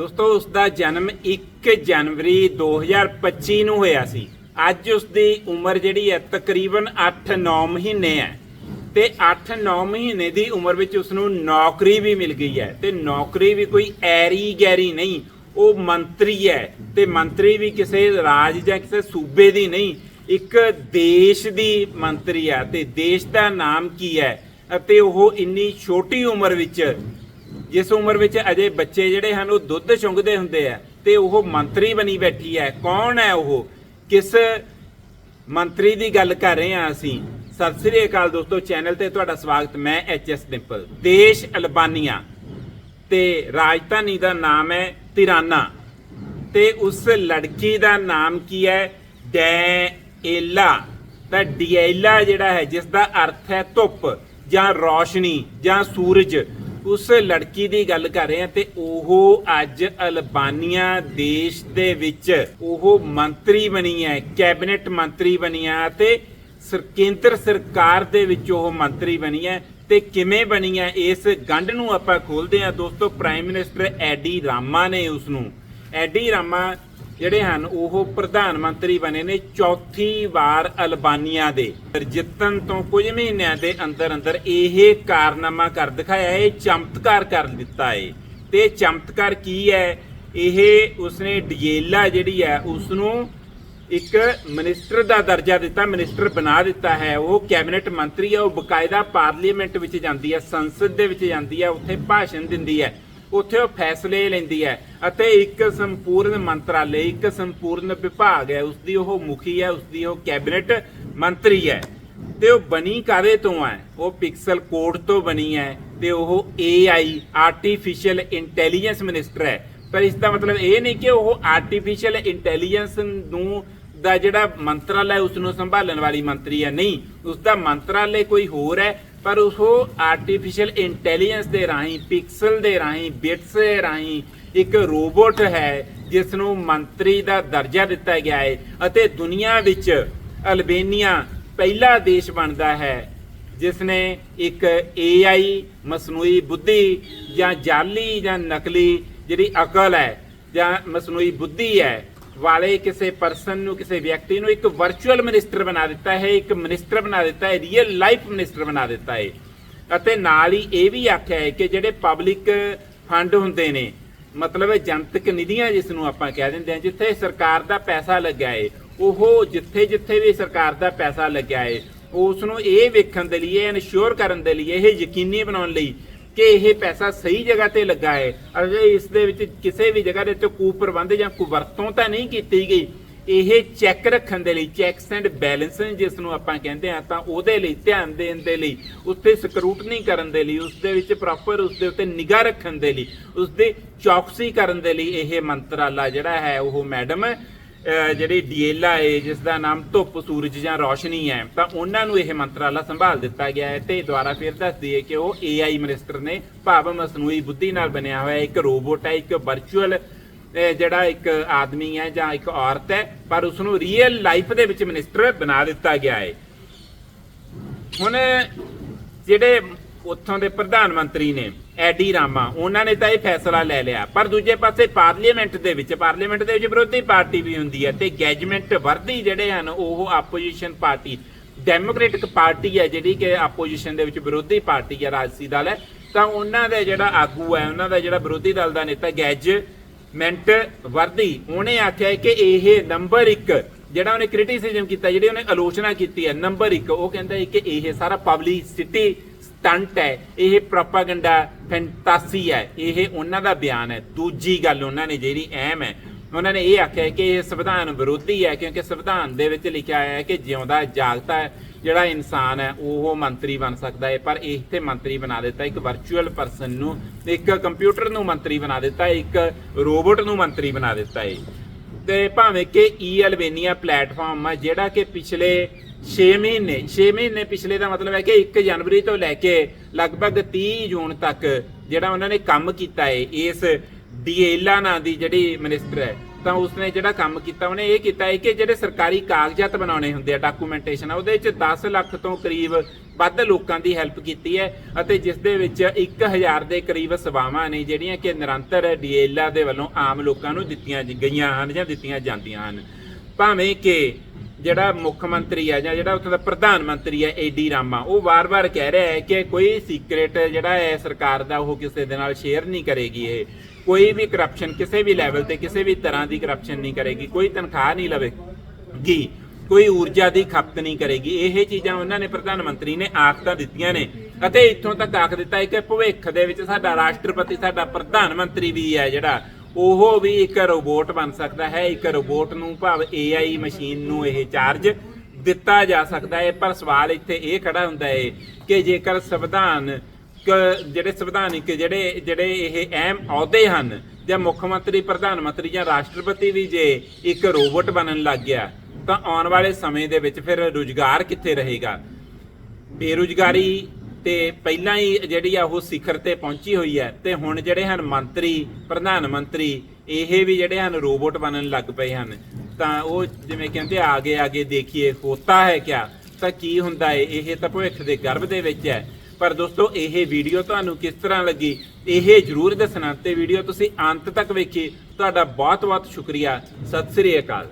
ਦੋਸਤੋ ਉਸ ਦਾ ਜਨਮ 1 ਜਨਵਰੀ 2025 ਨੂੰ ਹੋਇਆ ਸੀ। ਅੱਜ ਉਸ ਦੀ ਉਮਰ ਜਿਹੜੀ ਹੈ ਤਕਰੀਬਨ 8-9 ਮਹੀਨੇ ਹੈ ਤੇ 8-9 ਮਹੀਨੇ ਦੀ ਉਮਰ ਵਿੱਚ ਉਸ ਨੂੰ ਨੌਕਰੀ ਵੀ ਮਿਲ ਗਈ ਹੈ ਤੇ ਨੌਕਰੀ ਵੀ ਕੋਈ ਐਰੀ ਗੈਰੀ ਨਹੀਂ, ਉਹ ਮੰਤਰੀ ਹੈ ਤੇ ਮੰਤਰੀ ਵੀ ਕਿਸੇ ਰਾਜ ਜਾਂ ਕਿਸੇ ਸੂਬੇ ਦੀ ਨਹੀਂ, ਇੱਕ ਦੇਸ਼ ਦੀ ਮੰਤਰੀ ਹੈ ਤੇ ਦੇਸ਼ ਦਾ ਨਾਮ ਕੀ ਹੈ ਅਤੇ ਉਹ ਇੰਨੀ ਛੋਟੀ ਉਮਰ ਵਿੱਚ ਜਿਸ ਉਮਰ ਵਿੱਚ ਅਜੇ ਬੱਚੇ ਜਿਹੜੇ ਹਨ, ਉਹ ਦੁੱਧ ਚੁੰਗਦੇ ਹੁੰਦੇ ਆ ਤੇ ਉਹ ਮੰਤਰੀ ਬਣੀ ਬੈਠੀ ਹੈ। ਕੌਣ ਹੈ ਉਹ? ਕਿਸ ਮੰਤਰੀ ਦੀ ਗੱਲ ਕਰ ਰਹੇ ਹਾਂ ਅਸੀਂ? ਸਤਿ ਸ੍ਰੀ ਅਕਾਲ ਦੋਸਤੋ, ਚੈਨਲ ਤੇ ਤੁਹਾਡਾ ਸਵਾਗਤ। ਮੈਂ ਐਚ ਐਸ ਡਿੰਪਲ। ਦੇਸ਼ ਅਲਬਾਨੀਆ ਤੇ ਰਾਜਧਾਨੀ ਦਾ ਨਾਮ ਹੈ ਤਿਰਾਨਾ ਤੇ ਉਸ ਲੜਕੀ ਦਾ ਨਾਮ ਕੀ ਹੈ? ਡੈਏਲਾ। ਤਾਂ ਡੀਏਲਾ ਜਿਹੜਾ ਹੈ ਜਿਸ ਦਾ ਅਰਥ ਹੈ ਧੁੱਪ ਜਾਂ ਰੌਸ਼ਨੀ ਜਾਂ ਸੂਰਜ। ਉਸ ਲੜਕੀ ਦੀ ਗੱਲ ਕਰ ਰਹੇ ਹਾਂ ਤੇ ਉਹ ਅੱਜ ਅਲਬਾਨੀਆ ਦੇਸ਼ ਦੇ ਵਿੱਚ ਉਹ ਮੰਤਰੀ ਬਣੀ ਹੈ, ਕੈਬਨਿਟ ਮੰਤਰੀ ਬਣੀ ਹੈ ਤੇ ਸਰ ਕੇਂਦਰ ਸਰਕਾਰ ਦੇ ਵਿੱਚ ਉਹ ਮੰਤਰੀ ਬਣੀ ਹੈ ਤੇ ਕਿਵੇਂ ਬਣੀ ਹੈ, ਇਸ ਗੰਢ ਨੂੰ ਆਪਾਂ ਖੋਲਦੇ ਹਾਂ ਦੋਸਤੋ ਪ੍ਰਾਈਮ ਮਿਨਿਸਟਰ ਐਡੀ ਰਾਮਾ ਨੇ ਉਸ ਨੂੰ ਐਡੀ ਰਾਮਾ ਜਿਹੜੇ ਹਨ, ਉਹ ਪ੍ਰਧਾਨ ਮੰਤਰੀ ਬਣੇ ਨੇ ਚੌਥੀ ਵਾਰ ਅਲਬਾਨੀਆ ਦੇ। ਜਿੱਤਣ ਤੋਂ ਕੁਝ ਮਹੀਨਿਆਂ ਦੇ ਅੰਦਰ ਅੰਦਰ ਇਹ ਕਾਰਨਾਮਾ ਕਰ ਦਿਖਾਇਆ ਇਹ ਚਮਤਕਾਰ ਕਰ ਦਿੱਤਾ ਏ ਤੇ ਚਮਤਕਾਰ ਕੀ ਹੈ? ਇਹ ਉਸਨੇ ਡੀਏਲਾ ਜਿਹੜੀ ਹੈ ਉਸ ਨੂੰ ਇੱਕ ਮਿਨਿਸਟਰ ਦਾ ਦਰਜਾ ਦਿੱਤਾ, ਮਿਨਿਸਟਰ ਬਣਾ ਦਿੱਤਾ ਹੈ। ਉਹ ਕੈਬਨਿਟ ਮੰਤਰੀ ਹੈ, ਉਹ ਬਕਾਇਦਾ ਪਾਰਲੀਮੈਂਟ ਵਿੱਚ ਜਾਂਦੀ ਹੈ, ਸੰਸਦ ਦੇ ਵਿੱਚ ਜਾਂਦੀ ਹੈ, ਉੱਥੇ ਭਾਸ਼ਣ ਦਿੰਦੀ ਹੈ। ਉੱਥੇ ਉਹ ਫੈਸਲੇ ਲੈਂਦੀ ਹੈ ਅਤੇ ਇੱਕ ਸੰਪੂਰਨ ਮੰਤਰਾਲੇ, ਇੱਕ ਸੰਪੂਰਨ ਵਿਭਾਗ ਹੈ, ਉਸਦੀ ਉਹ ਮੁਖੀ ਹੈ, ਉਸਦੀ ਉਹ ਕੈਬਨਿਟ ਮੰਤਰੀ ਹੈ। ਤੇ ਉਹ ਬਣੀ ਕਾਦੇ ਤੋਂ ਹੈ? ਉਹ ਪਿਕਸਲ ਕੋਡ ਤੋਂ ਬਣੀ ਹੈ ਤੇ ਉਹ AI ਆਰਟੀਫੀਸ਼ੀਅਲ ਇੰਟੈਲੀਜੈਂਸ ਮਿਨਿਸਟਰ ਹੈ। ਪਰ ਇਸ ਦਾ ਮਤਲਬ ਇਹ ਨਹੀਂ ਕਿ ਉਹ ਆਰਟੀਫੀਸ਼ੀਅਲ ਇੰਟੈਲੀਜੈਂਸ ਨੂੰ ਦਾ ਜਿਹੜਾ ਮੰਤਰਾਲਾ ਹੈ ਉਸ ਨੂੰ ਸੰਭਾਲਣ ਵਾਲੀ ਮੰਤਰੀ ਹੈ। ਨਹੀਂ ਉਸ ਦਾ ਮੰਤਰਾਲੇ ਕੋਈ ਹੋਰ ਹੈ ਪਰ ਉਹ ਆਰਟੀਫੀਸ਼ੀਅਲ ਇੰਟੈਲੀਜੈਂਸ ਦੇ ਰਾਹੀਂ ਪਿਕਸਲ ਦੇ ਰਾਹੀਂ ਬਿਟਸ ਦੇ ਰਾਹੀਂ ਇੱਕ ਰੋਬੋਟ ਹੈ ਜਿਸ ਨੂੰ ਮੰਤਰੀ ਦਾ ਦਰਜਾ ਦਿੱਤਾ ਗਿਆ ਹੈ ਅਤੇ ਦੁਨੀਆ ਵਿੱਚ ਅਲਬੇਨੀਆ ਪਹਿਲਾ ਦੇਸ਼ ਬਣਦਾ ਹੈ ਜਿਸ ਨੇ ਇੱਕ AI ਮਸਨੂਈ ਬੁੱਧੀ ਜਾਂ ਜਾਲੀ ਜਾਂ ਨਕਲੀ ਜਿਹੜੀ ਅਕਲ ਹੈ ਜਾਂ ਮਸਨੂਈ ਬੁੱਧੀ ਹੈ ਵਾਲੇ ਕਿਸੇ ਪਰਸਨ ਨੂੰ, ਕਿਸੇ ਵਿਅਕਤੀ ਨੂੰ ਇੱਕ ਵਰਚੁਅਲ ਮਿਨਿਸਟਰ ਬਣਾ ਦਿੱਤਾ ਹੈ, ਇੱਕ ਮਿਨਿਸਟਰ ਬਣਾ ਦਿੱਤਾ ਹੈ ਰੀਅਲ ਲਾਈਫ ਮਿਨਿਸਟਰ ਬਣਾ ਦਿੱਤਾ ਹੈ। ਅਤੇ ਨਾਲ ਹੀ ਇਹ ਵੀ ਆਖਿਆ ਹੈ ਕਿ ਜਿਹੜੇ ਪਬਲਿਕ ਫੰਡ ਹੁੰਦੇ ਨੇ, ਮਤਲਬ ਜਨਤਕ ਨਿਧੀਆਂ ਜਿਸ ਨੂੰ ਆਪਾਂ ਕਹਿ ਦਿੰਦੇ ਹਾਂ, ਜਿੱਥੇ ਸਰਕਾਰ ਦਾ ਪੈਸਾ ਲੱਗਿਆ ਹੈ, ਉਹ ਜਿੱਥੇ ਜਿੱਥੇ ਵੀ ਸਰਕਾਰ ਦਾ ਪੈਸਾ ਲੱਗਿਆ ਹੈ ਉਸ ਨੂੰ ਇਹ ਵੇਖਣ ਦੇ ਲਈ ਇਨਸ਼ੋਰ ਕਰਨ ਦੇ ਲਈ, ਇਹ ਯਕੀਨੀ ਬਣਾਉਣ ਲਈ ਕਿ ਇਹ ਪੈਸਾ ਸਹੀ ਜਗ੍ਹਾ ਤੇ ਲੱਗਾ ਹੈ। ਅਜੇ ਇਸ ਦੇ ਵਿੱਚ ਕਿਸੇ ਵੀ ਜਗ੍ਹਾ ਦੇ ਉੱਤੇ ਕੁਪ੍ਰਬੰਧ ਜਾਂ ਕੁਵਰਤੋਂ ਤਾਂ ਨਹੀਂ ਕੀਤੀ ਗਈ। ਇਹ ਚੈੱਕ ਰੱਖਣ ਦੇ ਲਈ ਚੈਕਸ ਐਂਡ ਬੈਲੈਂਸ ਜਿਸ ਨੂੰ ਆਪਾਂ ਕਹਿੰਦੇ ਆ ਤਾਂ ਉਹਦੇ ਲਈ, ਧਿਆਨ ਦੇਣ ਦੇ ਲਈ ਉਸ 'ਤੇ ਸਕਰੂਟਨੀ ਕਰਨ ਦੇ ਲਈ, ਉਸ ਦੇ ਵਿੱਚ ਪ੍ਰੋਪਰ ਉਸ ਦੇ ਉੱਤੇ ਨਿਗਾਹ ਰੱਖਣ ਦੇ ਲਈ, ਉਸ ਦੇ ਚੌਕਸੀ ਕਰਨ ਦੇ ਲਈ ਇਹ ਮੰਤਰਾਲਾ ਜਿਹੜਾ ਹੈ, ਉਹ ਮੈਡਮ ਜਿਹੜੀ ਡੀਏਲਾ ਹੈ ਜਿਸ ਦਾ ਨਾਮ ਧੁੱਪ, ਸੂਰਜ ਜਾਂ ਰੋਸ਼ਨੀ ਹੈ, ਤਾਂ ਉਹਨਾਂ ਨੂੰ ਇਹ ਮੰਤਰਾਲਾ ਸੰਭਾਲ ਦਿੱਤਾ ਗਿਆ ਹੈ ਤੇ ਦੁਬਾਰਾ ਫਿਰ ਦੱਸਦੀ ਹੈ ਕਿ ਉਹ AI ਮਿਨਿਸਟਰ ਨੇ ਭਾਵ ਮਸਨੂਈ ਬੁੱਧੀ ਨਾਲ ਬਣਿਆ ਹੋਇਆ ਇੱਕ ਰੋਬੋਟ ਹੈ, ਇੱਕ ਵਰਚੁਅਲ ਜਿਹੜਾ ਇੱਕ ਆਦਮੀ ਹੈ ਜਾਂ ਇੱਕ ਔਰਤ ਹੈ, ਪਰ ਉਸ ਨੂੰ ਰੀਅਲ ਲਾਈਫ ਦੇ ਵਿੱਚ ਮਿਨਿਸਟਰ ਬਣਾ ਦਿੱਤਾ ਗਿਆ ਹੈ। ਹੁਣ, ਜਿਹੜੇ ਉੱਥੋਂ ਦੇ ਪ੍ਰਧਾਨ ਮੰਤਰੀ ਨੇ ਐਡੀ ਰਾਮਾ, ਉਹਨਾਂ ਨੇ ਤਾਂ ਇਹ ਫੈਸਲਾ ਲੈ ਲਿਆ। ਪਰ ਦੂਜੇ ਪਾਸੇ ਪਾਰਲੀਮੈਂਟ ਦੇ ਵਿੱਚ, ਪਾਰਲੀਮੈਂਟ ਦੇ ਵਿੱਚ ਵਿਰੋਧੀ ਪਾਰਟੀ ਵੀ ਹੁੰਦੀ ਹੈ ਤੇ ਗੈਜਮੈਂਟ ਵਰਦੀ ਜਿਹੜੇ ਹਨ, ਉਹ ਆਪੋਜੀਸ਼ਨ ਪਾਰਟੀ, ਡੈਮੋਕ੍ਰੈਟਿਕ ਪਾਰਟੀ ਹੈ ਜਿਹੜੀ ਕਿ ਆਪੋਜੀਸ਼ਨ ਦੇ ਵਿੱਚ ਵਿਰੋਧੀ ਪਾਰਟੀ ਹੈ, ਰਾਜਸੀ ਦਲ ਹੈ। ਤਾਂ ਉਹਨਾਂ ਦਾ ਜਿਹੜਾ ਆਗੂ ਹੈ, ਉਹਨਾਂ ਦਾ ਜਿਹੜਾ ਵਿਰੋਧੀ ਦਲ ਦਾ ਨੇਤਾ ਗੈਜਮੈਂਟ ਵਰਦੀ, ਉਹਨੇ ਆਖਿਆ ਹੈ ਕਿ ਇਹ ਨੰਬਰ 1 ਜਿਹੜਾ ਉਹਨੇ ਕ੍ਰਿਟਿਸਿਜ਼ਮ ਕੀਤਾ, ਜਿਹੜੀ ਉਹਨੇ ਆਲੋਚਨਾ ਕੀਤੀ ਹੈ, ਨੰਬਰ 1 ਉਹ ਕਹਿੰਦਾ ਹੈ ਕਿ ਇਹ ਸਾਰਾ ਪਬਲਿਸਿਟੀ ਟੰਟ ਹੈ, ਇਹ ਪ੍ਰੋਪਾਗੈਂਡਾ ਫੈਂਟਾਸੀ ਹੈ, ਇਹ ਉਹਨਾਂ ਦਾ ਬਿਆਨ ਹੈ। ਦੂਜੀ ਗੱਲ ਉਹਨਾਂ ਨੇ ਜਿਹੜੀ ਅਹਿਮ ਹੈ, ਉਹਨਾਂ ਨੇ ਇਹ ਆਖਿਆ ਕਿ ਇਹ ਸੰਵਿਧਾਨ ਵਿਰੋਧੀ ਹੈ, ਕਿਉਂਕਿ ਸੰਵਿਧਾਨ ਦੇ ਵਿੱਚ ਲਿਖਿਆ ਹੋਇਆ ਹੈ ਕਿ ਜਿਉਂਦਾ ਜਾਗਤਾ ਜਿਹੜਾ ਇਨਸਾਨ ਹੈ, ਉਹ ਮੰਤਰੀ ਬਣ ਸਕਦਾ ਹੈ। ਪਰ ਇਹ ਤੇ ਮੰਤਰੀ ਬਣਾ ਦਿੱਤਾ, ਇੱਕ ਵਰਚੁਅਲ ਪਰਸਨ ਨੂੰ, ਇੱਕ ਕੰਪਿਊਟਰ ਨੂੰ ਮੰਤਰੀ ਬਣਾ ਦਿੱਤਾ, ਇੱਕ ਰੋਬੋਟ ਨੂੰ ਮੰਤਰੀ ਬਣਾ ਦਿੱਤਾ ਹੈ। ਤੇ ਭਾਵੇਂ ਕਿ ਈ ਅਲਵੇਨੀਆ ਪਲੇਟਫਾਰਮ ਆ, ਜਿਹੜਾ ਕਿ ਪਿਛਲੇ 6 ਮਹੀਨੇ 6 ਮਹੀਨੇ ਪਿਛਲੇ ਦਾ ਮਤਲਬ ਹੈ ਕਿ 1 ਜਨਵਰੀ ਤੋਂ ਲੈ ਕੇ ਲਗਭਗ 30 ਜੂਨ ਤੱਕ ਜਿਹੜਾ ਉਹਨਾਂ ਨੇ ਕੰਮ ਕੀਤਾ ਹੈ ਇਸ ਡੀਏਲਾ ਨਾਂ ਦੀ ਜਿਹੜੀ ਮਿਨਿਸਟਰ ਹੈ ਤਾਂ ਉਸਨੇ ਜਿਹੜਾ ਕੰਮ ਕੀਤਾ, ਉਹਨੇ ਇਹ ਕੀਤਾ ਹੈ ਕਿ ਜਿਹੜੇ ਸਰਕਾਰੀ ਕਾਗਜ਼ਾਤ ਬਣਾਉਣੇ ਹੁੰਦੇ ਆ ਡਾਕੂਮੈਂਟੇਸ਼ਨ ਉਹਦੇ ਵਿੱਚ 10 ਲੱਖ ਤੋਂ ਕਰੀਬ ਵੱਧ ਲੋਕਾਂ ਦੀ ਹੈਲਪ ਕੀਤੀ ਹੈ ਅਤੇ ਜਿਸ ਦੇ ਵਿੱਚ 1000 ਦੇ ਕਰੀਬ ਸੇਵਾਵਾਂ ਨੇ, ਜਿਹੜੀਆਂ ਕਿ ਨਿਰੰਤਰ ਡੀਏਲਾ ਦੇ ਵੱਲੋਂ ਆਮ ਲੋਕਾਂ ਨੂੰ ਦਿੱਤੀਆਂ ਗਈਆਂ ਹਨ ਜਾਂ ਦਿੱਤੀਆਂ ਜਾਂਦੀਆਂ ਹਨ। ਭਾਵੇਂ ਕਿ ਜਿਹੜਾ ਮੁੱਖ ਮੰਤਰੀ ਹੈ ਜਾਂ ਜਿਹੜਾ ਉੱਥੇ ਦਾ ਪ੍ਰਧਾਨ ਮੰਤਰੀ ਹੈ ਏਡੀ ਰਾਮਾ, ਉਹ ਵਾਰ-ਵਾਰ ਕਹਿ ਰਿਹਾ ਹੈ ਕਿ ਕੋਈ ਸੀਕ੍ਰੇਟ ਜਿਹੜਾ ਹੈ ਸਰਕਾਰ ਦਾ, ਉਹ ਕਿਸੇ ਦੇ ਨਾਲ ਸ਼ੇਅਰ ਨਹੀਂ ਕਰੇਗੀ ਇਹ। ਕੋਈ ਵੀ ਕਰਪਸ਼ਨ ਕਿਸੇ ਵੀ ਲੈਵਲ ਤੇ ਕਿਸੇ ਵੀ ਤਰ੍ਹਾਂ ਦੀ ਕਰਪਸ਼ਨ ਨਹੀਂ ਕਰੇਗੀ, ਕੋਈ ਤਨਖਾਹ ਨਹੀਂ ਲਵੇਗੀ, ਕੋਈ ਊਰਜਾ ਦੀ ਖਪਤ ਨਹੀਂ ਕਰੇਗੀ। ਇਹ ਚੀਜ਼ਾਂ ਉਹਨਾਂ ਨੇ ਪ੍ਰਧਾਨ ਮੰਤਰੀ ਨੇ ਆਖਤਾ ਦਿੱਤੀਆਂ ਨੇ ਅਤੇ ਇੱਥੋਂ ਤੱਕ ਆਖ ਦਿੱਤਾ ਹੈ ਕਿ ਭਵਿੱਖ ਦੇ ਵਿੱਚ ਸਾਡਾ ਰਾਸ਼ਟਰਪਤੀ, ਸਾਡਾ ਪ੍ਰਧਾਨ ਮੰਤਰੀ ਵੀ ਹੈ ਜਿਹੜਾ, ਉਹ ਵੀ ਇੱਕ ਰੋਬੋਟ ਬਣ ਸਕਦਾ ਹੈ, ਇੱਕ ਰੋਬੋਟ ਨੂੰ ਭਾਵ AI ਮਸ਼ੀਨ ਨੂੰ ਇਹ ਚਾਰਜ ਦਿੱਤਾ ਜਾ ਸਕਦਾ ਹੈ। ਪਰ ਸਵਾਲ ਇੱਥੇ ਇਹ ਖੜਾ ਹੁੰਦਾ ਹੈ ਕਿ ਜੇਕਰ ਸੰਵਿਧਾਨ ਜਿਹੜੇ ਸੰਵਿਧਾਨਿਕ ਜਿਹੜੇ ਜਿਹੜੇ ਇਹ ਅਹਿਮ ਅਹੁਦੇ ਹਨ, ਜਾਂ ਮੁੱਖ ਮੰਤਰੀ, ਪ੍ਰਧਾਨ ਮੰਤਰੀ ਜਾਂ ਰਾਸ਼ਟਰਪਤੀ ਵੀ ਜੇ ਇੱਕ ਰੋਬੋਟ ਬਣਨ ਲੱਗ ਗਿਆ, ਤਾਂ ਆਉਣ ਵਾਲੇ ਸਮੇਂ ਦੇ ਵਿੱਚ ਫਿਰ ਰੁਜ਼ਗਾਰ ਕਿੱਥੇ ਰਹੇਗਾ? ਬੇਰੁਜ਼ਗਾਰੀ ਤੇ ਪਹਿਲਾਂ ਹੀ ਜਿਹੜੀ ਆ ਉਹ ਸਿਖਰ ਤੇ ਪਹੁੰਚੀ ਹੋਈ ਹੈ, ਤੇ ਹੁਣ ਜਿਹੜੇ ਹਨ ਮੰਤਰੀ, ਪ੍ਰਧਾਨ ਮੰਤਰੀ, ਇਹ ਵੀ ਜਿਹੜੇ ਹਨ ਰੋਬੋਟ ਬਣਨ ਲੱਗ ਪਏ ਹਨ। ਤਾਂ ਉਹ ਜਿਵੇਂ ਕਹਿੰਦੇ ਆਗੇ ਆਗੇ ਦੇਖੀਏ ਹੋਤਾ ਹੈ ਕਿਆ? ਤਾਂ ਕੀ ਹੁੰਦਾ ਹੈ ਇਹ ਤਾਂ ਭਵਿੱਖ ਦੇ ਗਰਭ ਦੇ ਵਿੱਚ ਹੈ। ਪਰ ਦੋਸਤੋ, ਇਹ ਵੀਡੀਓ ਤੁਹਾਨੂੰ ਕਿਸ ਤਰ੍ਹਾਂ ਲੱਗੀ? ਇਹ ਜਰੂਰ ਦੱਸਣਾ ਤੇ ਵੀਡੀਓ ਤੁਸੀਂ ਅੰਤ ਤੱਕ ਵੇਖੀ। ਤੁਹਾਡਾ ਬਹੁਤ ਬਹੁਤ ਸ਼ੁਕਰੀਆ। ਸਤਿ ਸ੍ਰੀ ਅਕਾਲ।